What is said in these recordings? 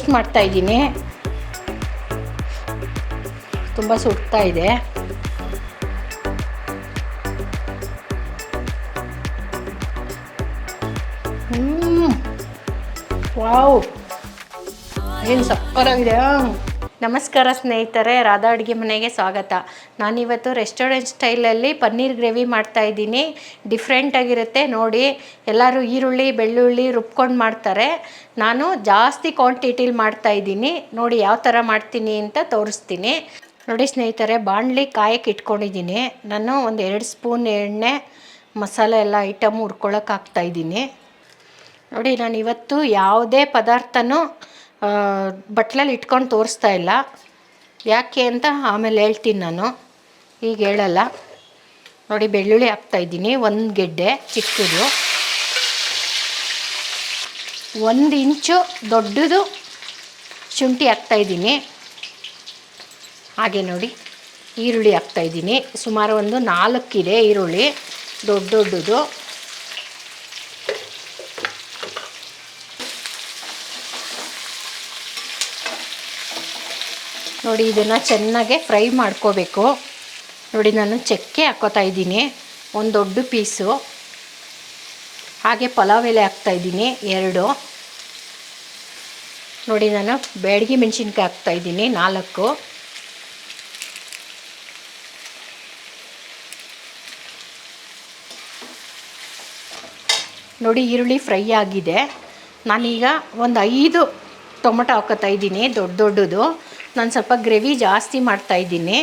Taste ಮಾಡ್ತಾ ಇದ್ದೀನಿ. ತುಂಬ ಸುಡ್ತಾ ಇದೆ. ವಾವ್. ಏನು ಸಕ್ಕತ್ತಾಗಿದೆ. ನಮಸ್ಕಾರ ಸ್ನೇಹಿತರೆ, ರಾಧಾ ಅಡುಗೆ ಮನೆಗೆ ಸ್ವಾಗತ. ನಾನಿವತ್ತು ರೆಸ್ಟೋರೆಂಟ್ ಸ್ಟೈಲಲ್ಲಿ ಪನ್ನೀರ್ ಗ್ರೇವಿ ಮಾಡ್ತಾ ಇದ್ದೀನಿ. ಡಿಫ್ರೆಂಟಾಗಿರುತ್ತೆ ನೋಡಿ. ಎಲ್ಲರೂ ಈರುಳ್ಳಿ, ಬೆಳ್ಳುಳ್ಳಿ ರುಬ್ಕೊಂಡು ಮಾಡ್ತಾರೆ. ನಾನು ಜಾಸ್ತಿ ಕ್ವಾಂಟಿಟಿಲಿ ಮಾಡ್ತಾ ಇದ್ದೀನಿ. ನೋಡಿ ಯಾವ ಥರ ಮಾಡ್ತೀನಿ ಅಂತ ತೋರಿಸ್ತೀನಿ. ನೋಡಿ ಸ್ನೇಹಿತರೆ, ಬಾಣಲಿ ಕಾಯಕ್ಕೆ ಇಟ್ಕೊಂಡಿದ್ದೀನಿ. ನಾನು ಒಂದು ಎರಡು ಸ್ಪೂನ್ ಎಣ್ಣೆ, ಮಸಾಲೆ ಎಲ್ಲ ಐಟಮ್ ಹುರ್ಕೊಳಕ್ಕೆ ಹಾಕ್ತಾಯಿದ್ದೀನಿ ನೋಡಿ ನಾನು ಇವತ್ತು ಯಾವುದೇ ಪದಾರ್ಥನೂ ಬಟ್ಲಲ್ಲಿ ಇಟ್ಕೊಂಡು ತೋರಿಸ್ತಾ ಇಲ್ಲ. ಯಾಕೆ ಅಂತ ಆಮೇಲೆ ಹೇಳ್ತೀನಿ ನಾನು. ಈಗ ಹೇಳಲ್ಲ. ನೋಡಿ, ಬೆಳ್ಳುಳ್ಳಿ ಹಾಕ್ತಾಯಿದ್ದೀನಿ ಒಂದು ಗೆಡ್ಡೆ ಚಿಕ್ಕದು. ಒಂದು ಇಂಚು ದೊಡ್ಡದು ಶುಂಠಿ ಹಾಕ್ತಾಯಿದ್ದೀನಿ ಹಾಗೆ ನೋಡಿ, ಈರುಳ್ಳಿ ಹಾಕ್ತಾಯಿದ್ದೀನಿ ಸುಮಾರು ಒಂದು ನಾಲ್ಕಿದೆ ಈರುಳ್ಳಿ. ದೊಡ್ಡ ದೊಡ್ಡದು. ನೋಡಿ, ಇದನ್ನು ಚೆನ್ನಾಗೆ ಫ್ರೈ ಮಾಡ್ಕೋಬೇಕು. ನೋಡಿ, ನಾನು ಚಕ್ಕೆ ಹಾಕ್ಕೋತಾ ಇದ್ದೀನಿ. ಒಂದು ದೊಡ್ಡ ಪೀಸು. ಹಾಗೆ ಪಲಾವ್ ಎಲೆ ಹಾಕ್ತಾಯಿದ್ದೀನಿ ಎರಡು. ನೋಡಿ, ನಾನು ಬೇಡಿಗೆ ಮೆಣಸಿನ್ಕಾಯಿ ಹಾಕ್ತಾಯಿದ್ದೀನಿ ನಾಲ್ಕು. ನೋಡಿ, ಈರುಳ್ಳಿ ಫ್ರೈ ಆಗಿದೆ. ನಾನೀಗ ಒಂದು ಐದು ಟೊಮೊಟೊ ಹಾಕೋತಾ ಇದ್ದೀನಿ, ದೊಡ್ಡ ದೊಡ್ಡದು. ನಾನು ಸ್ವಲ್ಪ ಗ್ರೇವಿ ಜಾಸ್ತಿ ಮಾಡ್ತಾ ಇದ್ದೀನಿ.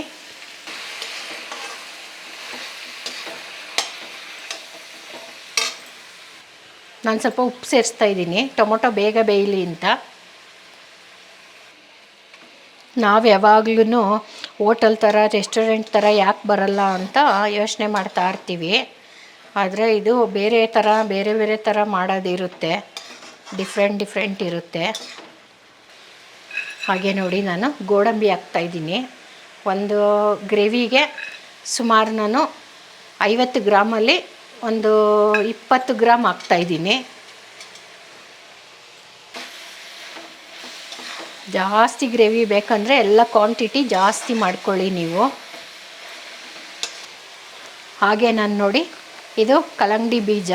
ನಾನು ಸ್ವಲ್ಪ ಉಪ್ಪು ಸೇರಿಸ್ತಾ ಇದ್ದೀನಿ. ಟೊಮೊಟೊ ಬೇಗ ಬೇಯಲಿ ಅಂತ. ನಾವು ಯಾವಾಗ್ಲೂ ಹೋಟೆಲ್ ಥರ ರೆಸ್ಟೋರೆಂಟ್ ಥರ ಯಾಕೆ ಬರಲ್ಲ ಅಂತ ಯೋಚನೆ ಮಾಡ್ತಾ ಇರ್ತೀವಿ. ಆದರೆ ಇದು ಬೇರೆ ಥರ ಬೇರೆ ಬೇರೆ ಥರ ಮಾಡೋದಿರುತ್ತೆ. ಡಿಫ್ರೆಂಟ್ ಡಿಫ್ರೆಂಟ್ ಇರುತ್ತೆ. ಹಾಗೆ ನೋಡಿ ನಾನು ಗೋಡಂಬಿ ಹಾಕ್ತಾಯಿದ್ದೀನಿ ಒಂದು ಗ್ರೇವಿಗೆ ಸುಮಾರು ನಾನು ಐವತ್ತು ಗ್ರಾಮಲ್ಲಿ ಒಂದು ಇಪ್ಪತ್ತು ಗ್ರಾಮ್ ಹಾಕ್ತಾಯಿದ್ದೀನಿ ಜಾಸ್ತಿ ಗ್ರೇವಿ ಬೇಕಂದರೆ ಎಲ್ಲ ಕ್ವಾಂಟಿಟಿ ಜಾಸ್ತಿ ಮಾಡ್ಕೊಳ್ಳಿ ನೀವು. ಹಾಗೆ ನಾನು ನೋಡಿ ಇದು ಕಲಂಗಡಿ ಬೀಜ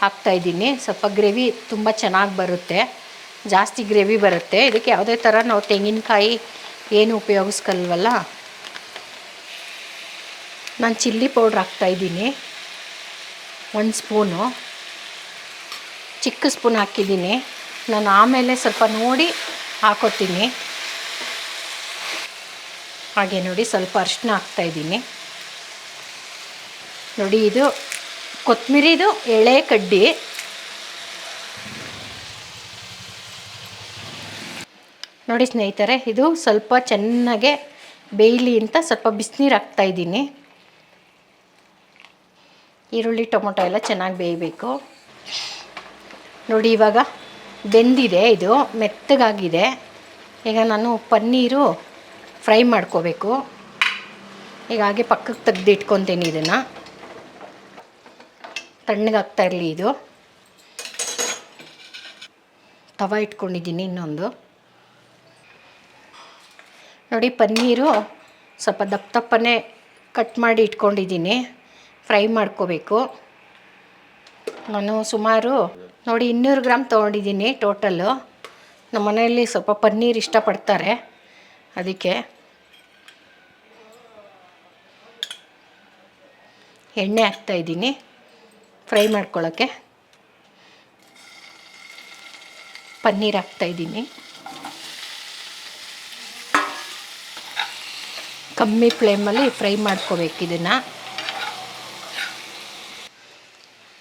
ಹಾಕ್ತಾಯಿದ್ದೀನಿ ಸ್ವಲ್ಪ ಗ್ರೇವಿ ತುಂಬ ಚೆನ್ನಾಗಿ ಬರುತ್ತೆ. ಜಾಸ್ತಿ ಗ್ರೇವಿ ಬರುತ್ತೆ. ಇದಕ್ಕೆ ಯಾವುದೇ ಥರ ನಾವು ತೆಂಗಿನಕಾಯಿ ಏನು ಉಪಯೋಗಿಸ್ಕಲ್ವಲ್ಲ ನಾನು ಚಿಲ್ಲಿ ಪೌಡ್ರ್ ಹಾಕ್ತಾಯಿದ್ದೀನಿ ಒಂದು ಸ್ಪೂನು. ಚಿಕ್ಕ ಸ್ಪೂನ್ ಹಾಕಿದ್ದೀನಿ. ನಾನು ಆಮೇಲೆ ಸ್ವಲ್ಪ ನೋಡಿ ಹಾಕೋತೀನಿ. ಹಾಗೆ ನೋಡಿ ಸ್ವಲ್ಪ ಅರಿಶಿನ ಹಾಕ್ತಾಯಿದ್ದೀನಿ ನೋಡಿ ಇದು ಕೊತ್ತಂಬರಿದು ಎಳೆ ಕಡ್ಡಿ. ನೋಡಿ ಸ್ನೇಹಿತರೆ, ಇದು ಸ್ವಲ್ಪ ಚೆನ್ನಾಗೆ ಬೇಯಲಿ ಅಂತ ಸ್ವಲ್ಪ ಬಿಸಿನೀರು ಹಾಕ್ತಾಯಿದ್ದೀನಿ ಈರುಳ್ಳಿ, ಟೊಮೊಟೊ ಎಲ್ಲ ಚೆನ್ನಾಗಿ ಬೇಯಬೇಕು. ನೋಡಿ ಇವಾಗ ಬೆಂದಿದೆ ಇದು, ಮೆತ್ತಗಾಗಿದೆ. ಈಗ ನಾನು ಪನ್ನೀರು ಫ್ರೈ ಮಾಡ್ಕೋಬೇಕು. ಈಗ ಹಾಗೆ ಪಕ್ಕಕ್ಕೆ ತೆಗ್ದು ಇಟ್ಕೊತೀನಿ ಇದನ್ನು ತಣ್ಣಗಾಗ್ತಾ ಇರಲಿ ಇದು. ತವ ಇಟ್ಕೊಂಡಿದ್ದೀನಿ ಇನ್ನೊಂದು. ನೋಡಿ, ಪನ್ನೀರು ಸ್ವಲ್ಪ ದಪ್ಪ ದಪ್ಪನೇ ಕಟ್ ಮಾಡಿ ಇಟ್ಕೊಂಡಿದ್ದೀನಿ. ಫ್ರೈ ಮಾಡ್ಕೋಬೇಕು. ನಾನು ಸುಮಾರು, ನೋಡಿ, ಇನ್ನೂರು ಗ್ರಾಮ್ ತೊಗೊಂಡಿದ್ದೀನಿ ಟೋಟಲ್ಲು. ನಮ್ಮ ಮನೆಯಲ್ಲಿ ಸ್ವಲ್ಪ ಪನ್ನೀರ್ ಇಷ್ಟಪಡ್ತಾರೆ. ಅದಕ್ಕೆ ಎಣ್ಣೆ ಹಾಕ್ತಾಯಿದ್ದೀನಿ ಫ್ರೈ ಮಾಡ್ಕೊಳ್ಳೋಕ್ಕೆ. ಪನ್ನೀರ್ ಹಾಕ್ತಾಯಿದ್ದೀನಿ ಕಮ್ಮಿ ಫ್ಲೇಮಲ್ಲಿ ಫ್ರೈ ಮಾಡ್ಕೋಬೇಕು ಇದನ್ನು.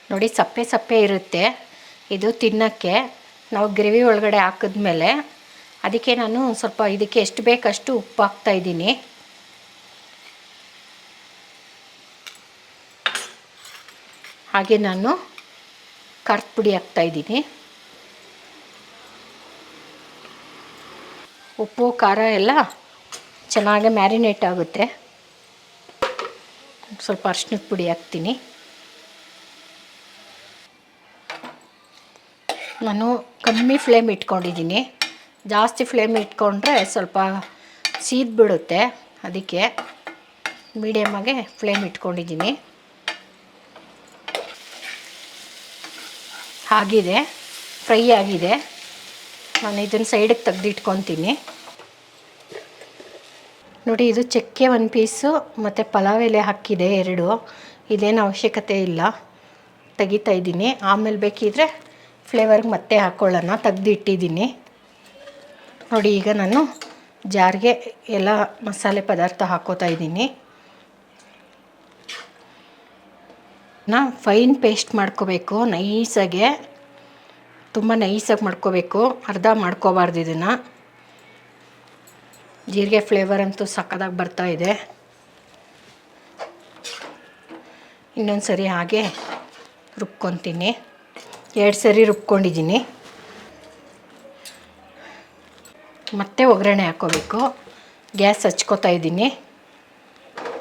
ನೋಡಿ ಸಪ್ಪೆ ಸಪ್ಪೆ ಇರುತ್ತೆ. ಇದು ತಿನ್ನೋಕ್ಕೆ. ನಾವು ಗ್ರೇವಿ ಒಳಗಡೆ ಹಾಕಿದ್ಮೇಲೆ ಅದಕ್ಕೆ ನಾನು ಸ್ವಲ್ಪ ಇದಕ್ಕೆ ಎಷ್ಟು ಬೇಕಷ್ಟು ಉಪ್ಪು ಹಾಕ್ತಾಯಿದ್ದೀನಿ ಹಾಗೆ ನಾನು ಖಾರದ ಪುಡಿ ಹಾಕ್ತಾಯಿದ್ದೀನಿ ಉಪ್ಪು, ಖಾರ ಎಲ್ಲ ಚೆನ್ನಾಗಿ ಮ್ಯಾರಿನೇಟ್ ಆಗುತ್ತೆ. ಸ್ವಲ್ಪ ಅರ್ಶಿನದ ಪುಡಿ ಹಾಕ್ತೀನಿ. ನಾನು ಕಮ್ಮಿ ಫ್ಲೇಮ್ ಇಟ್ಕೊಂಡಿದ್ದೀನಿ. ಜಾಸ್ತಿ ಫ್ಲೇಮ್ ಇಟ್ಕೊಂಡ್ರೆ ಸ್ವಲ್ಪ ಸೀದ್ಬಿಡುತ್ತೆ ಅದಕ್ಕೆ ಮೀಡಿಯಮಾಗೆ ಫ್ಲೇಮ್ ಇಟ್ಕೊಂಡಿದ್ದೀನಿ. ಆಗಿದೆ. ಫ್ರೈ ಆಗಿದೆ. ನಾನು ಇದನ್ನು ಸೈಡಿಗೆ ತೆಗ್ದಿಟ್ಕೊತೀನಿ. ನೋಡಿ, ಇದು ಚಕ್ಕೆ ಒನ್ ಪೀಸು ಮತ್ತು ಪಲಾವ್ ಎಲೆ ಹಾಕಿದೆ ಎರಡು. ಇದೇನು ಅವಶ್ಯಕತೆ ಇಲ್ಲ. ತೆಗಿತಾ ಇದ್ದೀನಿ. ಆಮೇಲೆ ಬೇಕಿದ್ರೆ ಫ್ಲೇವರ್ಗೆ ಮತ್ತೆ ಹಾಕ್ಕೊಳ್ಳೋಣ ತೆಗೆದಿಟ್ಟಿದ್ದೀನಿ. ನೋಡಿ, ಈಗ ನಾನು ಜಾರಿಗೆ ಎಲ್ಲ ಮಸಾಲೆ ಪದಾರ್ಥ ಹಾಕೋತಾ ಇದ್ದೀನಿ. ನಾ ಫೈನ್ ಪೇಸ್ಟ್ ಮಾಡ್ಕೋಬೇಕು. ನೈಸಾಗೆ ತುಂಬ ನೈಸಾಗಿ ಮಾಡ್ಕೋಬೇಕು. ಅರ್ಧ ಮಾಡ್ಕೋಬಾರ್ದು ಇದನ್ನು. ಜೀರಿಗೆ ಫ್ಲೇವರ್ ಅಂತೂ ಸಕ್ಕದಾಗಿ ಬರ್ತಾ ಇದೆ. ಇನ್ನೊಂದು ಸರಿ ಹಾಗೆ ರುಬ್ಕೊತೀನಿ. ಎರಡು ಸರಿ ರುಬ್ಕೊಂಡಿದ್ದೀನಿ. ಮತ್ತೆ ಒಗ್ಗರಣೆ ಹಾಕ್ಕೋಬೇಕು ಗ್ಯಾಸ್ ಹಚ್ಕೋತಾ ಇದ್ದೀನಿ.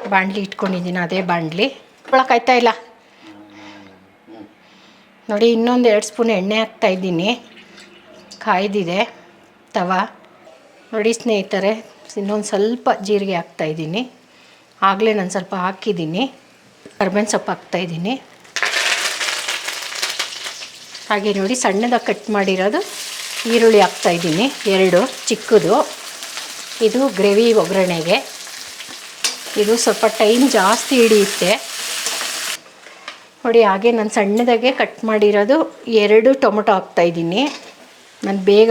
ಬಾಣಲಿ ಇಟ್ಕೊಂಡಿದ್ದೀನಿ ಅದೇ ಬಾಂಡ್ಲಿ ಕಾಯ್ತಾ ಇಲ್ಲ. ನೋಡಿ, ಇನ್ನೊಂದು ಎರಡು ಸ್ಪೂನ್ ಎಣ್ಣೆ ಹಾಕ್ತಾ ಇದ್ದೀನಿ. ಕಾಯ್ದಿದೆ. ತವ. ನೋಡಿ ಸ್ನೇಹಿತರೆ, ಇನ್ನೊಂದು ಸ್ವಲ್ಪ ಜೀರಿಗೆ ಹಾಕ್ತಾಯಿದ್ದೀನಿ ಆಗಲೇ ನಾನು ಸ್ವಲ್ಪ ಹಾಕಿದ್ದೀನಿ. ಕರ್ಬೇವಿನ ಸೊಪ್ಪು ಹಾಕ್ತಾಯಿದ್ದೀನಿ ಹಾಗೆ ನೋಡಿ ಸಣ್ಣದಾಗಿ ಕಟ್ ಮಾಡಿರೋದು ಈರುಳ್ಳಿ ಹಾಕ್ತಾಯಿದ್ದೀನಿ ಎರಡು ಚಿಕ್ಕದು. ಇದು ಗ್ರೇವಿ ಒಗ್ಗರಣೆಗೆ. ಇದು ಸ್ವಲ್ಪ ಟೈಮ್ ಜಾಸ್ತಿ ಹಿಡಿಯುತ್ತೆ. ನೋಡಿ ಹಾಗೆ ನಾನು ಸಣ್ಣದಾಗೆ ಕಟ್ ಮಾಡಿರೋದು ಎರಡು ಟೊಮೊಟೊ ಹಾಕ್ತಾಯಿದ್ದೀನಿ ನಾನು ಬೇಗ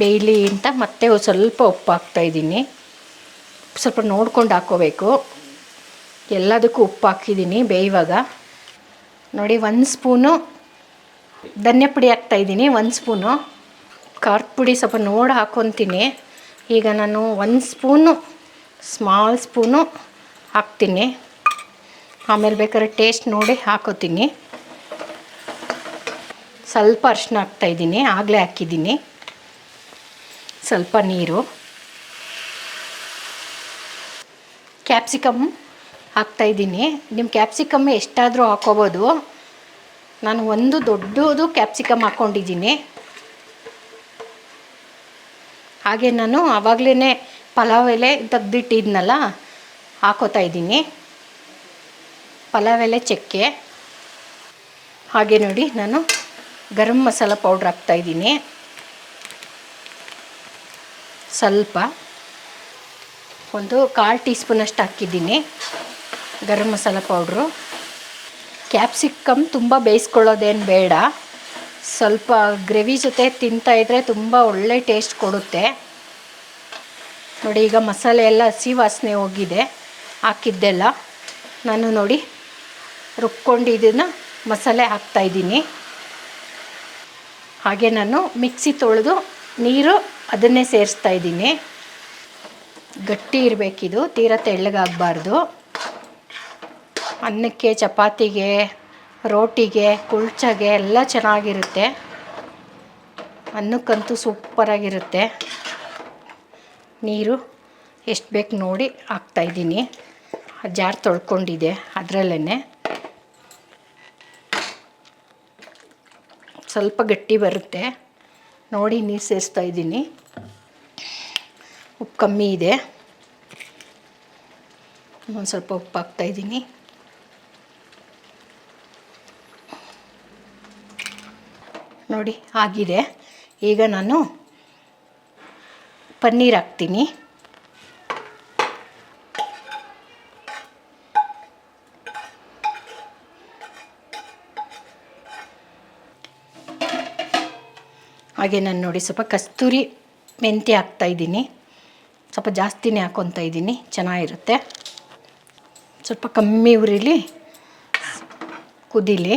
ಬೇಯಲಿ ಅಂತ ಮತ್ತೆ ಸ್ವಲ್ಪ ಉಪ್ಪು ಹಾಕ್ತಾಯಿದ್ದೀನಿ ಸ್ವಲ್ಪ ನೋಡ್ಕೊಂಡು ಹಾಕ್ಕೋಬೇಕು ಎಲ್ಲದಕ್ಕೂ ಉಪ್ಪು ಹಾಕಿದ್ದೀನಿ ಬೇಯುವಾಗ. ನೋಡಿ, ಒಂದು ಸ್ಪೂನು ಧನ್ಯ ಪುಡಿ ಹಾಕ್ತಾಯಿದ್ದೀನಿ ಒಂದು ಸ್ಪೂನು. ಖಾರದ ಪುಡಿ ಸ್ವಲ್ಪ ನೋಡಿ ಹಾಕ್ಕೊತೀನಿ ಈಗ ನಾನು ಒಂದು ಸ್ಪೂನು ಸ್ಮಾಲ್ ಸ್ಪೂನು ಹಾಕ್ತೀನಿ. ಆಮೇಲೆ ಬೇಕಾದ್ರೆ ಟೇಸ್ಟ್ ನೋಡಿ ಹಾಕೋತೀನಿ. ಸ್ವಲ್ಪ ಅರ್ಶಿನ ಹಾಕ್ತಾಯಿದ್ದೀನಿ ಆಗಲೇ ಹಾಕಿದ್ದೀನಿ. ಸ್ವಲ್ಪ ನೀರು. ಕ್ಯಾಪ್ಸಿಕಮ್ ಹಾಕ್ತಾಯಿದ್ದೀನಿ ನಿಮ್ಮ ಕ್ಯಾಪ್ಸಿಕಮ್ ಎಷ್ಟಾದರೂ ಹಾಕೋಬೋದು. ನಾನು ಒಂದು ದೊಡ್ಡದು ಕ್ಯಾಪ್ಸಿಕಮ್ ಹಾಕ್ಕೊಂಡಿದ್ದೀನಿ ಹಾಗೆ ನಾನು ಆವಾಗಲೇ ಪಲಾವ್ ಎಲೆ ತೆಗ್ದಿಟ್ಟಿದ್ನಲ್ಲ, ಹಾಕೋತಾ ಇದ್ದೀನಿ. ಪಲಾವ್ ಎಲೆ ಚಕ್ಕೆ. ಹಾಗೆ ನೋಡಿ ನಾನು ಗರಂ ಮಸಾಲ ಪೌಡ್ರ್ ಹಾಕ್ತಾಯಿದ್ದೀನಿ ಸ್ವಲ್ಪ ಒಂದು ಕಾಲು ಟೀ ಸ್ಪೂನಷ್ಟು ಹಾಕಿದ್ದೀನಿ. ಗರಂ ಮಸಾಲ ಪೌಡ್ರು. ಕ್ಯಾಪ್ಸಿಕಮ್ ತುಂಬ ಬೇಯಿಸ್ಕೊಳ್ಳೋದೇನು ಬೇಡ. ಸ್ವಲ್ಪ ಗ್ರೇವಿ ಜೊತೆ ತಿಂತಾಯಿದ್ರೆ ತುಂಬ ಒಳ್ಳೆ ಟೇಸ್ಟ್ ಕೊಡುತ್ತೆ. ನೋಡಿ, ಈಗ ಮಸಾಲೆ ಎಲ್ಲ ಹಸಿ ವಾಸನೆ ಹೋಗಿದೆ. ಹಾಕಿದ್ದೆಲ್ಲ. ನಾನು ನೋಡಿ ರುಬ್ಕೊಂಡಿದ್ದನ್ನು ಮಸಾಲೆ ಹಾಕ್ತಾಯಿದ್ದೀನಿ ಹಾಗೆ ನಾನು ಮಿಕ್ಸಿ ತೊಳೆದು ನೀರು ಅದನ್ನೇ ಸೇರಿಸ್ತಾ ಇದ್ದೀನಿ. ಗಟ್ಟಿ ಇರಬೇಕಿದು, ತೀರ ತೆಳ್ಳಗಾಗಬಾರ್ದು. ಅನ್ನಕ್ಕೆ, ಚಪಾತಿಗೆ, ರೋಟಿಗೆ, ಕುಲ್ಚಗೆ ಎಲ್ಲ ಚೆನ್ನಾಗಿರುತ್ತೆ. ಅನ್ನಕ್ಕಂತೂ ಸೂಪರಾಗಿರುತ್ತೆ. ನೀರು ಎಷ್ಟು ಬೇಕು ನೋಡಿ ಹಾಕ್ತಾಯಿದ್ದೀನಿ ಜಾರ್ ತೊಳ್ಕೊಂಡಿದೆ ಅದರಲ್ಲೇ ಸ್ವಲ್ಪ ಗಟ್ಟಿ ಬರುತ್ತೆ. ನೋಡಿ, ನೀರು ಸೇರಿಸ್ತಾ ಇದ್ದೀನಿ. ಉಪ್ಪು ಕಮ್ಮಿ ಇದೆ. ಒಂದು ಸ್ವಲ್ಪ ಉಪ್ಪು ಹಾಕ್ತಾಯಿದ್ದೀನಿ ನೋಡಿ, ಆಗಿದೆ. ಈಗ ನಾನು ಪನ್ನೀರ್ ಹಾಕ್ತೀನಿ. ಹಾಗೆ ನಾನು ನೋಡಿ ಸ್ವಲ್ಪ ಕಸ್ತೂರಿ ಮೆಂತ್ಯ ಹಾಕ್ತಾಯಿದ್ದೀನಿ ಸ್ವಲ್ಪ ಜಾಸ್ತಿನೇ ಹಾಕ್ಕೊತಾ ಇದ್ದೀನಿ. ಚೆನ್ನಾಗಿರುತ್ತೆ. ಸ್ವಲ್ಪ ಕಮ್ಮಿ ಉರಿಲಿ ಕುದೀಲಿ.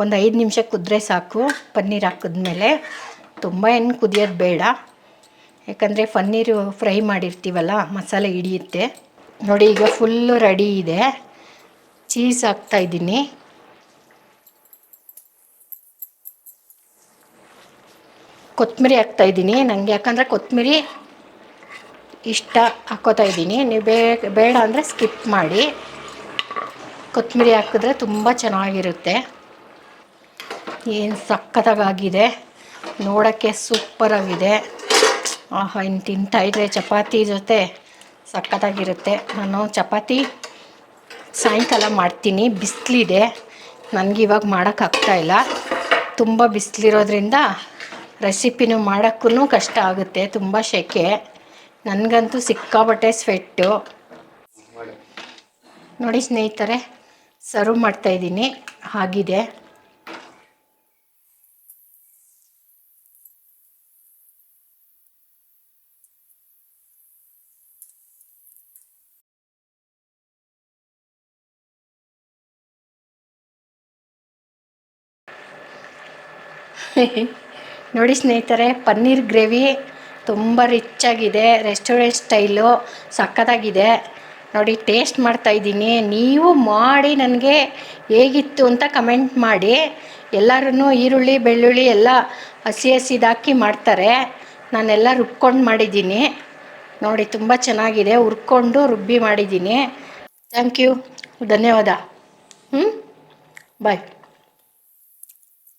ಒಂದು ಐದು ನಿಮಿಷ ಕುದ್ರೆ ಸಾಕು. ಪನ್ನೀರ್ ಹಾಕಿದ್ಮೇಲೆ ತುಂಬ ಏನು ಕುದಿಯೋದು ಬೇಡ. ಯಾಕಂದರೆ ಪನ್ನೀರು ಫ್ರೈ ಮಾಡಿರ್ತೀವಲ್ಲ, ಮಸಾಲೆ ಹಿಡಿಯುತ್ತೆ. ನೋಡಿ ಈಗ ಫುಲ್ಲು ರೆಡಿ ಇದೆ. ಚೀಸ್ ಹಾಕ್ತಾಯಿದ್ದೀನಿ ಕೊತ್ತಂಬರಿ ಹಾಕ್ತಾಯಿದ್ದೀನಿ ನನಗೆ ಯಾಕಂದರೆ ಕೊತ್ತಂಬರಿ ಇಷ್ಟ ಹಾಕೋತಾ ಇದ್ದೀನಿ. ನೀವು ಬೇಡ ಅಂದರೆ ಸ್ಕಿಪ್ ಮಾಡಿ. ಕೊತ್ತಂಬರಿ ಹಾಕಿದ್ರೆ ತುಂಬ ಚೆನ್ನಾಗಿರುತ್ತೆ. ಏನು ಸಕ್ಕತ್ತಾಗಿದೆ ನೋಡೋಕ್ಕೆ ಸೂಪರಾಗಿದೆ ಆಹಾ ಇನ್ನು ತಿಂತಾ ಇದ್ರೆ ಚಪಾತಿ ಜೊತೆ ಸಕ್ಕತ್ತಾಗಿರುತ್ತೆ ನಾನು ಚಪಾತಿ ಸಾಯಂಕಾಲ ಮಾಡ್ತೀನಿ. ಬಿಸಿಲಿದೆ. ನನಗೆ ಇವಾಗ ಮಾಡೋಕ್ಕಾಗ್ತಾಯಿಲ್ಲ ತುಂಬ ಬಿಸಿಲಿರೋದ್ರಿಂದ ರೆಸಿಪಿನೂ ಮಾಡೋಕ್ಕೂ ಕಷ್ಟ ಆಗುತ್ತೆ ತುಂಬ ಸೆಕೆ ನನಗಂತೂ ಸಿಕ್ಕಾಬಟ್ಟೆ ಸ್ವೆಟ್ಟು ನೋಡಿ ಸ್ನೇಹಿತರೆ ಸರ್ವ್ ಮಾಡ್ತಾಯಿದ್ದೀನಿ ಆಗಿದೆ. ನೋಡಿ ಸ್ನೇಹಿತರೆ, ಪನ್ನೀರ್ ಗ್ರೇವಿ ತುಂಬ ರಿಚ್ಚಾಗಿದೆ ರೆಸ್ಟೋರೆಂಟ್ ಸ್ಟೈಲು ಸಖತ್ತಾಗಿದೆ. ನೋಡಿ ಟೇಸ್ಟ್ ಮಾಡ್ತಾಯಿದ್ದೀನಿ ನೀವು ಮಾಡಿ ನನಗೆ ಹೇಗಿತ್ತು ಅಂತ ಕಮೆಂಟ್ ಮಾಡಿ. ಎಲ್ಲರೂ ಈರುಳ್ಳಿ, ಬೆಳ್ಳುಳ್ಳಿ ಎಲ್ಲ ಹಸಿ ಹಸಿದಾಕಿ ಮಾಡ್ತಾರೆ. ನಾನೆಲ್ಲ ರುಬ್ಕೊಂಡು ಮಾಡಿದ್ದೀನಿ. ನೋಡಿ ತುಂಬ ಚೆನ್ನಾಗಿದೆ. ಹುರ್ಕೊಂಡು ರುಬ್ಬಿ ಮಾಡಿದ್ದೀನಿ. ಥ್ಯಾಂಕ್ ಯು ಧನ್ಯವಾದ. ಹ್ಞೂ ಬಾಯ್